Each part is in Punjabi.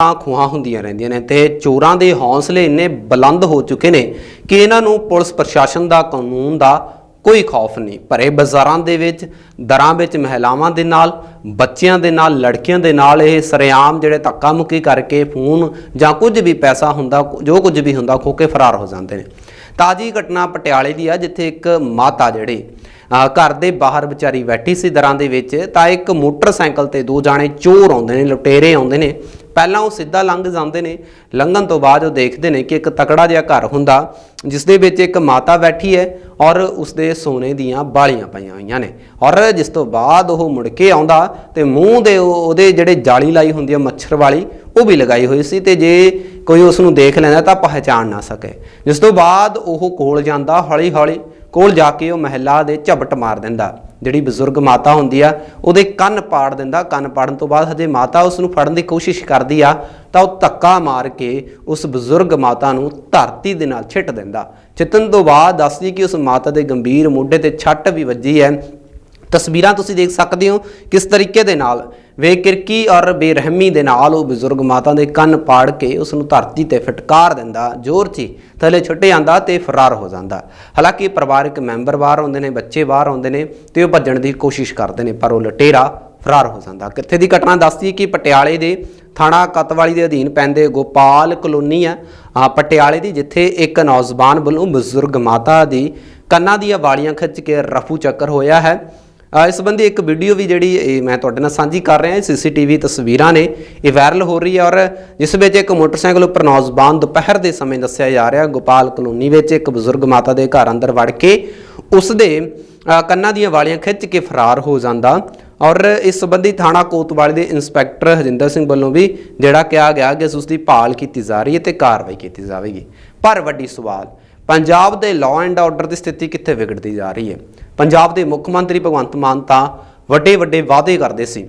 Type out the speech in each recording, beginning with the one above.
ਤਾਂ ਖੁਆ ਹੁੰਦੀਆਂ ਰਹਿੰਦੀਆਂ ਨੇ ਤੇ ਚੋਰਾਂ ਦੇ ਹੌਸਲੇ ਇੰਨੇ ਬੁਲੰਦ ਹੋ ਚੁੱਕੇ ਨੇ ਕਿ ਇਹਨਾਂ ਨੂੰ ਪੁਲਿਸ ਪ੍ਰਸ਼ਾਸਨ ਦਾ ਕਾਨੂੰਨ ਦਾ ਕੋਈ ਖੌਫ ਨਹੀਂ। ਭਰੇ ਬਾਜ਼ਾਰਾਂ ਦੇ ਵਿੱਚ, ਦਰਾਂ ਵਿੱਚ ਮਹਿਲਾਵਾਂ ਦੇ ਨਾਲ, ਬੱਚਿਆਂ ਦੇ ਨਾਲ, ਲੜਕੀਆਂ ਦੇ ਨਾਲ ਇਹ ਸਰੇਆਮ ਜਿਹੜੇ ਧੱਕਾ ਮੁੱਕੀ ਕਰਕੇ ਫੋਨ ਜਾਂ ਕੁਝ ਵੀ ਪੈਸਾ ਹੁੰਦਾ, ਜੋ ਕੁਝ ਵੀ ਹੁੰਦਾ ਖੋ ਕੇ ਫਰਾਰ ਹੋ ਜਾਂਦੇ ਨੇ। ਤਾਜੀ ਘਟਨਾ ਪਟਿਆਲੇ ਦੀ ਆ, ਜਿੱਥੇ ਇੱਕ ਮਾਤਾ ਜਿਹੜੀ ਘਰ ਦੇ ਬਾਹਰ ਵਿਚਾਰੀ ਬੈਠੀ ਸੀ ਦਰਾਂ ਦੇ ਵਿੱਚ, ਤਾਂ ਇੱਕ ਮੋਟਰਸਾਈਕਲ ਤੇ ਦੋ ਜਾਣੇ ਚੋਰ ਆਉਂਦੇ ਨੇ, ਲੁਟੇਰੇ ਆਉਂਦੇ ਨੇ। ਪਹਿਲਾਂ ਉਹ ਸਿੱਧਾ ਲੰਘ ਜਾਂਦੇ ਨੇ। ਲੰਘਣ ਤੋਂ ਬਾਅਦ ਉਹ ਦੇਖਦੇ ਨੇ ਕਿ ਇੱਕ ਤਕੜਾ ਜਿਹਾ ਘਰ ਹੁੰਦਾ ਜਿਸ ਦੇ ਵਿੱਚ ਇੱਕ ਮਾਤਾ ਬੈਠੀ ਹੈ ਔਰ ਉਸਦੇ ਸੋਨੇ ਦੀਆਂ ਬਾਲੀਆਂ ਪਈਆਂ ਹੋਈਆਂ ਨੇ। ਔਰ ਜਿਸ ਤੋਂ ਬਾਅਦ ਉਹ ਮੁੜ ਕੇ ਆਉਂਦਾ ਤੇ ਮੂੰਹ ਦੇ ਉਹ- ਉਹਦੇ ਜਿਹੜੇ ਜਾਲੀ ਲਾਈ ਹੁੰਦੀ ਹੈ, ਮੱਛਰ ਵਾਲੀ, ਉਹ ਵੀ ਲਗਾਈ ਹੋਈ ਸੀ ਤੇ ਜੇ ਕੋਈ ਉਸ ਨੂੰ ਦੇਖ ਲੈਂਦਾ ਤਾਂ ਪਹਿਚਾਣ ਨਾ ਸਕੇ। ਜਿਸ ਤੋਂ ਬਾਅਦ ਉਹ ਕੋਲ ਜਾਂਦਾ ਹੌਲੀ ਹੌਲੀ ਕੋਲ ਜਾ ਕੇ ਉਹ ਮਹਿਲਾ ਦੇ ਝਪਟ ਮਾਰ ਦਿੰਦਾ। ਜਿਹੜੀ ਬਜ਼ੁਰਗ ਮਾਤਾ ਹੁੰਦੀ ਆ, ਉਹਦੇ ਕੰਨ ਪਾੜ ਦਿੰਦਾ, ਕੰਨ ਪਾੜਨ ਤੋਂ ਬਾਅਦ ਹਜੇ ਮਾਤਾ ਉਸ ਨੂੰ ਫੜਨ ਦੀ ਕੋਸ਼ਿਸ਼ ਕਰਦੀ ਆ, ਤਾਂ ਉਹ ਧੱਕਾ ਮਾਰ ਕੇ ਉਸ ਬਜ਼ੁਰਗ ਮਾਤਾ ਨੂੰ ਧਰਤੀ ਦੇ ਨਾਲ ਛਿੱਟ ਦਿੰਦਾ। ਛਿੱਟਣ ਤੋਂ ਬਾਅਦ ਦੱਸਦੀ ਕਿ ਉਸ ਮਾਤਾ ਦੇ ਗੰਭੀਰ ਮੋਢੇ ਤੇ ਛੱਟ ਵੀ ਵੱਜੀ ਹੈ। ਤਸਵੀਰਾਂ ਤੁਸੀਂ ਦੇਖ ਸਕਦੇ ਹੋ ਕਿਸ ਤਰੀਕੇ ਦੇ ਨਾਲ। ਬੇਕਿਰਕੀ ਔਰ ਬੇਰਹਿਮੀ ਦੇ ਨਾਲ ਉਹ ਬਜ਼ੁਰਗ ਮਾਤਾ ਦੇ ਕੰਨ ਪਾੜ ਕੇ ਉਸ ਨੂੰ ਧਰਤੀ ਤੇ ਫਟਕਾਰ ਦਿੰਦਾ, ਜ਼ੋਰ 'ਚ ਹੀ ਥੱਲੇ ਛੁੱਟ ਜਾਂਦਾ ਤੇ ਫਰਾਰ ਹੋ ਜਾਂਦਾ। ਹਾਲਾਂਕਿ ਪਰਿਵਾਰਕ ਮੈਂਬਰ ਬਾਹਰ ਆਉਂਦੇ ਨੇ, ਬੱਚੇ ਬਾਹਰ ਆਉਂਦੇ ਨੇ ਤੇ ਉਹ ਭੱਜਣ ਦੀ ਕੋਸ਼ਿਸ਼ ਕਰਦੇ ਨੇ, ਪਰ ਉਹ ਲਟੇਰਾ ਫਰਾਰ ਹੋ ਜਾਂਦਾ। ਕਿੱਥੇ ਦੀ ਘਟਨਾ ਦੱਸਦੀ ਕਿ ਪਟਿਆਲੇ ਦੇ ਥਾਣਾ ਕਤਵਾਲੀ ਦੇ ਅਧੀਨ ਪੈਂਦੇ ਗੋਪਾਲ ਕਲੋਨੀ ਆ ਪਟਿਆਲੇ ਦੀ, ਜਿੱਥੇ ਇੱਕ ਨੌਜਵਾਨ ਵੱਲੋਂ ਬਜ਼ੁਰਗ ਮਾਤਾ ਦੀ ਕੰਨਾਂ ਦੀਆਂ ਵਾਲੀਆਂ ਖਿੱਚ ਕੇ ਰਫੂ ਚੱਕਰ ਹੋਇਆ ਹੈ। ਇਸ ਸੰਬੰਧੀ ਇੱਕ ਵੀਡੀਓ ਵੀ ਜਿਹੜੀ ਇਹ ਮੈਂ ਤੁਹਾਡੇ ਨਾਲ ਸਾਂਝੀ ਕਰ ਰਿਹਾ ਸੀਸੀਟੀਵੀ ਤਸਵੀਰਾਂ ਨੇ, ਇਹ ਵਾਇਰਲ ਹੋ ਰਹੀ ਹੈ ਔਰ ਜਿਸ ਵਿੱਚ ਇੱਕ ਮੋਟਰਸਾਈਕਲ ਉੱਪਰ ਨੌਜਵਾਨ ਦੁਪਹਿਰ ਦੇ ਸਮੇਂ ਦੱਸਿਆ ਜਾ ਰਿਹਾ, ਗੋਪਾਲ ਕਲੋਨੀ ਵਿੱਚ ਇੱਕ ਬਜ਼ੁਰਗ ਮਾਤਾ ਦੇ ਘਰ ਅੰਦਰ ਵੜ ਕੇ ਉਸ ਦੇ ਕੰਨਾਂ ਦੀਆਂ ਵਾਲੀਆਂ ਖਿੱਚ ਕੇ ਫਰਾਰ ਹੋ ਜਾਂਦਾ ਔਰ ਇਸ ਸੰਬੰਧੀ ਥਾਣਾ ਕੋਤਵਾਲੀ ਦੇ ਇੰਸਪੈਕਟਰ ਹਜਿੰਦਰ ਸਿੰਘ ਵੱਲੋਂ ਵੀ ਜਿਹੜਾ ਕਿਹਾ ਗਿਆ ਕਿ ਉਸ ਦੀ ਭਾਲ ਕੀਤੀ ਜਾ ਰਹੀ ਹੈ ਤੇ ਕਾਰਵਾਈ ਕੀਤੀ ਜਾਵੇਗੀ। ਪਰ ਵੱਡੀ ਸਵਾਲ ਪੰਜਾਬ ਦੇ ਲਾਅ ਐਂਡ ਆਰਡਰ ਦੀ ਸਥਿਤੀ ਕਿੱਥੇ ਵਿਗੜਦੀ ਜਾ ਰਹੀ ਹੈ? ਪੰਜਾਬ ਦੇ ਮੁੱਖ ਮੰਤਰੀ ਭਗਵੰਤ ਮਾਨ ਤਾਂ ਵੱਡੇ ਵੱਡੇ ਵਾਅਦੇ ਕਰਦੇ ਸੀ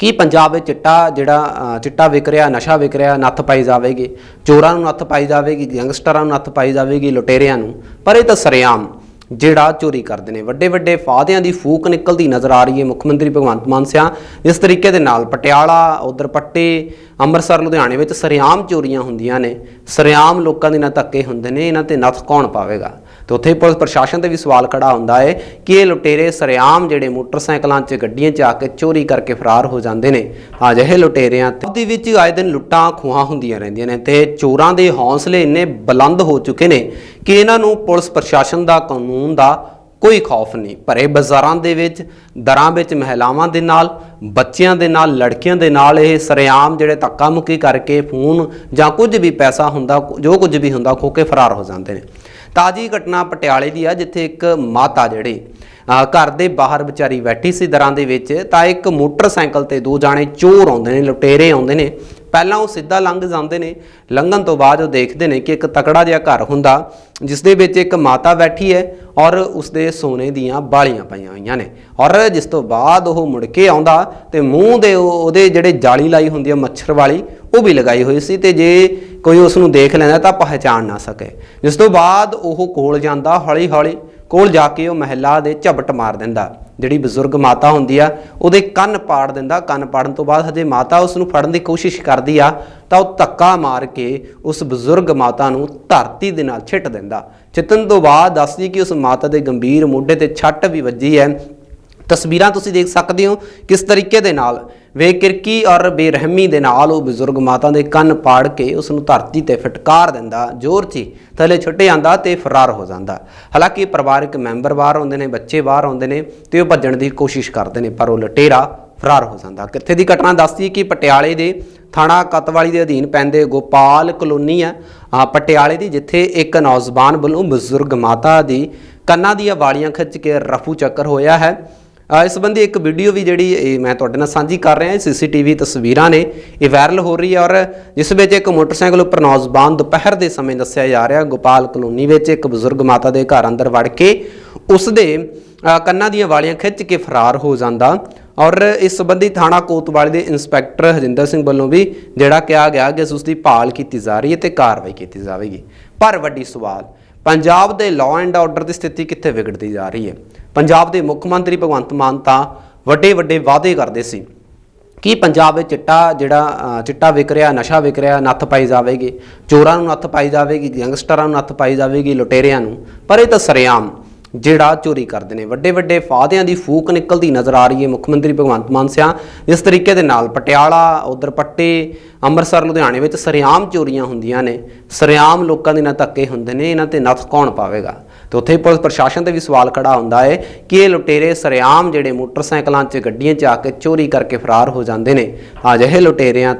ਕਿ ਪੰਜਾਬ ਵਿੱਚ ਚਿੱਟਾ ਜਿਹੜਾ ਚਿੱਟਾ ਵਿਕ ਰਿਹਾ, ਨਸ਼ਾ ਵਿਕ ਰਿਹਾ, ਨੱਥ ਪਾਈ ਜਾਵੇਗੀ, ਚੋਰਾਂ ਨੂੰ ਨੱਥ ਪਾਈ ਜਾਵੇਗੀ, ਗੈਂਗਸਟਰਾਂ ਨੂੰ ਨੱਥ ਪਾਈ ਜਾਵੇਗੀ, ਲੁਟੇਰਿਆਂ ਨੂੰ, ਪਰ ਇਹ ਤਾਂ ਸਰੇਆਮ ਜਿਹੜਾ ਚੋਰੀ ਕਰਦੇ ਨੇ। ਵੱਡੇ ਵੱਡੇ ਫਾਦਿਆਂ ਦੀ ਫੂਕ ਨਿਕਲਦੀ ਨਜ਼ਰ ਆ ਰਹੀ ਹੈ ਮੁੱਖ ਮੰਤਰੀ ਭਗਵੰਤ ਮਾਨ ਸਿਆ। ਜਿਸ ਤਰੀਕੇ ਦੇ ਨਾਲ ਪਟਿਆਲਾ ਉਧਰ ਪੱਟੇ ਅੰਮ੍ਰਿਤਸਰ, ਲੁਧਿਆਣੇ ਵਿੱਚ ਸਰਿਆਮ ਚੋਰੀਆਂ ਹੁੰਦੀਆਂ ਨੇ। ਸਰੇਆਮ ਲੋਕਾਂ ਦੇ ਨਾਲ ਧੱਕੇ ਹੁੰਦੇ ਨੇ, ਇਹਨਾਂ ਤੇ ਨੱਥ ਕੌਣ ਪਾਵੇਗਾ? ਤੇ ਉੱਥੇ ਪੁਲਿਸ ਪ੍ਰਸ਼ਾਸਨ ਤੇ ਵੀ ਸਵਾਲ ਖੜਾ ਹੁੰਦਾ ਹੈ ਕਿ ਇਹ ਲੁਟੇਰੇ ਸਰਿਆਮ ਜਿਹੜੇ ਮੋਟਰਸਾਈਕਲਾਂ 'ਚ, ਗੱਡੀਆਂ 'ਚ ਆ ਕੇ ਚੋਰੀ ਕਰਕੇ ਫਰਾਰ ਹੋ ਜਾਂਦੇ ਨੇ। ਅਜਿਹੇ ਲੁਟੇਰਿਆਂ ਦੇ ਵਿੱਚ ਆਏ ਦਿਨ ਲੁੱਟਾਂ ਖੋਹਾਂ ਹੁੰਦੀਆਂ ਰਹਿੰਦੀਆਂ ਨੇ ਤੇ ਚੋਰਾਂ ਦੇ ਹੌਸਲੇ ਇੰਨੇ ਬੁਲੰਦ ਹੋ ਚੁੱਕੇ ਨੇ ਕਿ ਇਹਨਾਂ ਨੂੰ ਪੁਲਿਸ ਪ੍ਰਸ਼ਾਸਨ ਦਾ ਕਾਨੂੰਨ ਦਾ ਕੋਈ ਖੌਫ ਨਹੀਂ। ਭਰੇ ਬਾਜ਼ਾਰਾਂ ਦੇ ਵਿੱਚ, ਦਰਾਂ ਵਿੱਚ ਮਹਿਲਾਵਾਂ ਦੇ ਨਾਲ, ਬੱਚਿਆਂ ਦੇ ਨਾਲ, ਲੜਕੀਆਂ ਦੇ ਨਾਲ ਇਹ ਸਰੇਆਮ ਜਿਹੜੇ ਧੱਕਾ ਮੁੱਕੀ ਕਰਕੇ ਫੋਨ ਜਾਂ ਕੁਝ ਵੀ ਪੈਸਾ ਹੁੰਦਾ, ਜੋ ਕੁਝ ਵੀ ਹੁੰਦਾ, ਖੋ ਕੇ ਫਰਾਰ ਹੋ ਜਾਂਦੇ ਨੇ। ਤਾਜੀ ਘਟਨਾ ਪਟਿਆਲੇ ਦੀ ਆ, ਜਿੱਥੇ ਇੱਕ ਮਾਤਾ ਜਿਹੜੀ ਘਰ ਦੇ ਬਾਹਰ ਵਿਚਾਰੀ ਬੈਠੀ ਸੀ ਦਰਾਂ ਦੇ ਵਿੱਚ, ਤਾਂ ਇੱਕ ਮੋਟਰਸਾਈਕਲ ਤੇ ਦੋ ਜਾਣੇ ਚੋਰ ਆਉਂਦੇ ਨੇ, ਲੁਟੇਰੇ ਆਉਂਦੇ ਨੇ। ਪਹਿਲਾਂ ਉਹ ਸਿੱਧਾ ਲੰਘ ਜਾਂਦੇ ਨੇ, ਲੰਘਣ ਤੋਂ ਬਾਅਦ ਉਹ ਦੇਖਦੇ ਨੇ ਕਿ ਇੱਕ ਤਕੜਾ ਜਿਹਾ ਘਰ ਹੁੰਦਾ ਜਿਸ ਦੇ ਵਿੱਚ ਇੱਕ ਮਾਤਾ ਬੈਠੀ ਹੈ ਔਰ ਉਸਦੇ ਸੋਨੇ ਦੀਆਂ ਬਾਲੀਆਂ ਪਈਆਂ ਹੋਈਆਂ ਨੇ। ਔਰ ਜਿਸ ਤੋਂ ਬਾਅਦ ਉਹ ਮੁੜ ਕੇ ਆਉਂਦਾ ਤੇ ਮੂੰਹ ਦੇ ਉਹ- ਉਹਦੇ ਜਿਹੜੇ ਜਾਲੀ ਲਾਈ ਹੁੰਦੀ ਹੈ ਮੱਛਰ ਵਾਲੀ, ਉਹ ਵੀ ਲਗਾਈ ਹੋਈ ਸੀ ਤੇ ਜੇ ਕੋਈ ਉਸ ਨੂੰ ਦੇਖ ਲੈਂਦਾ ਤਾਂ ਪਹਿਚਾਣ ਨਾ ਸਕੇ। ਜਿਸ ਤੋਂ ਬਾਅਦ ਉਹ ਕੋਲ ਜਾਂਦਾ ਹੌਲੀ ਹੌਲੀ ਕੋਲ ਜਾ ਕੇ ਉਹ ਮਹਿਲਾ ਦੇ ਝਪਟ ਮਾਰ ਦਿੰਦਾ। ਜਿਹੜੀ ਬਜ਼ੁਰਗ ਮਾਤਾ ਹੁੰਦੀ ਆ, ਉਹਦੇ ਕੰਨ ਪਾੜ ਦਿੰਦਾ। ਕੰਨ ਪਾੜਨ ਤੋਂ ਬਾਅਦ ਹਜੇ ਮਾਤਾ ਉਸ ਨੂੰ ਫੜਨ ਦੀ ਕੋਸ਼ਿਸ਼ ਕਰਦੀ ਆ, ਤਾਂ ਉਹ ਧੱਕਾ ਮਾਰ ਕੇ ਉਸ ਬਜ਼ੁਰਗ ਮਾਤਾ ਨੂੰ ਧਰਤੀ ਦੇ ਨਾਲ ਛਿੱਟ ਦਿੰਦਾ। ਛਿੱਟਣ ਤੋਂ ਬਾਅਦ ਦੱਸਦੀ ਕਿ ਉਸ ਮਾਤਾ ਦੇ ਗੰਭੀਰ ਮੋਢੇ ਤੇ ਛੱਟ ਵੀ ਵੱਜੀ ਹੈ। ਤਸਵੀਰਾਂ ਤੁਸੀਂ ਦੇਖ ਸਕਦੇ ਹੋ ਕਿਸ ਤਰੀਕੇ ਦੇ ਨਾਲ ਬੇਕਿਰਕੀ ਔਰ ਬੇਰਹਿਮੀ ਦੇ ਨਾਲ ਉਹ ਬਜ਼ੁਰਗ ਮਾਤਾ ਦੇ ਕੰਨ ਪਾੜ ਕੇ ਉਸ ਨੂੰ ਧਰਤੀ ਤੇ ਫਟਕਾਰ ਦਿੰਦਾ, ਜ਼ੋਰ 'ਚ ਹੀ ਥੱਲੇ ਛੁੱਟ ਜਾਂਦਾ ਤੇ ਫਰਾਰ ਹੋ ਜਾਂਦਾ। ਹਾਲਾਂਕਿ ਪਰਿਵਾਰਕ ਮੈਂਬਰ ਬਾਹਰ ਆਉਂਦੇ ਨੇ, ਬੱਚੇ ਬਾਹਰ ਆਉਂਦੇ ਨੇ ਤੇ ਉਹ ਭੱਜਣ ਦੀ ਕੋਸ਼ਿਸ਼ ਕਰਦੇ ਨੇ, ਪਰ ਉਹ ਲਟੇਰਾ ਫਰਾਰ ਹੋ ਜਾਂਦਾ। ਕਿੱਥੇ ਦੀ ਘਟਨਾ ਦੱਸਦੀ ਹੈ ਕਿ ਪਟਿਆਲੇ ਦੇ ਥਾਣਾ ਕਤਵਾਲੀ ਦੇ ਅਧੀਨ ਪੈਂਦੇ ਗੋਪਾਲ ਕਲੋਨੀ ਆ ਪਟਿਆਲੇ ਦੀ, ਜਿੱਥੇ ਇੱਕ ਨੌਜਵਾਨ ਵੱਲੋਂ ਬਜ਼ੁਰਗ ਮਾਤਾ ਦੀ ਕੰਨਾਂ ਦੀਆਂ ਵਾਲੀਆਂ ਖਿੱਚ ਕੇ ਰਫੂ ਚੱਕਰ ਹੋਇਆ ਹੈ। ਇਸ ਸੰਬੰਧੀ ਇੱਕ ਵੀਡੀਓ ਵੀ ਜਿਹੜੀ ਇਹ ਮੈਂ ਤੁਹਾਡੇ ਨਾਲ ਸਾਂਝੀ ਕਰ ਰਿਹਾ ਸੀਸੀਟੀਵੀ ਤਸਵੀਰਾਂ ਨੇ, ਇਹ ਵਾਇਰਲ ਹੋ ਰਹੀ ਹੈ ਔਰ ਜਿਸ ਵਿੱਚ ਇੱਕ ਮੋਟਰਸਾਈਕਲ ਉੱਪਰ ਨੌਜਵਾਨ ਦੁਪਹਿਰ ਦੇ ਸਮੇਂ ਦੱਸਿਆ ਜਾ ਰਿਹਾ, ਗੋਪਾਲ ਕਲੋਨੀ ਵਿੱਚ ਇੱਕ ਬਜ਼ੁਰਗ ਮਾਤਾ ਦੇ ਘਰ ਅੰਦਰ ਵੜ ਕੇ ਉਸ ਦੇ ਕੰਨਾਂ ਦੀਆਂ ਵਾਲੀਆਂ ਖਿੱਚ ਕੇ ਫਰਾਰ ਹੋ ਜਾਂਦਾ ਔਰ ਇਸ ਸੰਬੰਧੀ ਥਾਣਾ ਕੋਤਵਾਲੀ ਦੇ ਇੰਸਪੈਕਟਰ ਹਜਿੰਦਰ ਸਿੰਘ ਵੱਲੋਂ ਵੀ ਜਿਹੜਾ ਕਿਹਾ ਗਿਆ ਕਿ ਉਸ ਦੀ ਭਾਲ ਕੀਤੀ ਜਾ ਰਹੀ ਹੈ ਤੇ ਕਾਰਵਾਈ ਕੀਤੀ ਜਾਵੇਗੀ। ਪਰ ਵੱਡੀ ਸਵਾਲ ਪੰਜਾਬ ਦੇ ਲਾਅ ਐਂਡ ਆਰਡਰ ਦੀ ਸਥਿਤੀ ਕਿੱਥੇ ਵਿਗੜਦੀ ਜਾ ਰਹੀ ਹੈ? ਪੰਜਾਬ ਦੇ ਮੁੱਖ ਮੰਤਰੀ ਭਗਵੰਤ ਮਾਨ ਤਾਂ ਵੱਡੇ ਵੱਡੇ ਵਾਅਦੇ ਕਰਦੇ ਸੀ ਕਿ ਪੰਜਾਬ ਵਿੱਚ ਚਿੱਟਾ ਜਿਹੜਾ ਚਿੱਟਾ ਵਿਕ ਰਿਹਾ, ਨਸ਼ਾ ਵਿਕ ਰਿਹਾ, ਨੱਥ ਪਾਈ ਜਾਵੇਗੀ। ਚੋਰਾਂ ਨੂੰ ਨੱਥ ਪਾਈ ਜਾਵੇਗੀ, ਗੈਂਗਸਟਰਾਂ ਨੂੰ ਨੱਥ ਪਾਈ ਜਾਵੇਗੀ, ਲੁਟੇਰਿਆਂ ਨੂੰ। ਪਰ ਇਹ ਤਾਂ ਸਰੇਆਮ ਜਿਹੜਾ ਚੋਰੀ ਕਰਦੇ ਨੇ। ਵੱਡੇ ਵੱਡੇ ਫਾਦਿਆਂ ਦੀ ਫੂਕ ਨਿਕਲਦੀ ਨਜ਼ਰ ਆ ਰਹੀ ਹੈ ਮੁੱਖ ਮੰਤਰੀ ਭਗਵੰਤ ਮਾਨ ਸਿਆ। ਇਸ ਤਰੀਕੇ ਦੇ ਨਾਲ ਪਟਿਆਲਾ, ਉਧਰ ਪੱਟੇ, ਅੰਮ੍ਰਿਤਸਰ, ਲੁਧਿਆਣੇ ਵਿੱਚ ਸਰਿਆਮ ਚੋਰੀਆਂ ਹੁੰਦੀਆਂ ਨੇ। ਸਰੇਆਮ ਲੋਕਾਂ ਦੇ ਨਾਲ ਧੱਕੇ ਹੁੰਦੇ ਨੇ, ਇਹਨਾਂ ਤੇ ਨੱਥ ਕੌਣ ਪਾਵੇਗਾ? ਤੇ ਉੱਥੇ ਪੁਲਿਸ ਪ੍ਰਸ਼ਾਸਨ ਤੇ ਵੀ ਸਵਾਲ ਖੜਾ ਹੁੰਦਾ ਹੈ ਕਿ ਇਹ ਲੁਟੇਰੇ ਸਰੇਆਮ ਜਿਹੜੇ ਮੋਟਰਸਾਈਕਲਾਂ 'ਚ, ਗੱਡੀਆਂ 'ਚ ਆ ਕੇ ਚੋਰੀ ਕਰਕੇ ਫਰਾਰ ਹੋ ਜਾਂਦੇ ਨੇ। ਅਜਿਹੇ ਲੁਟੇਰਿਆਂ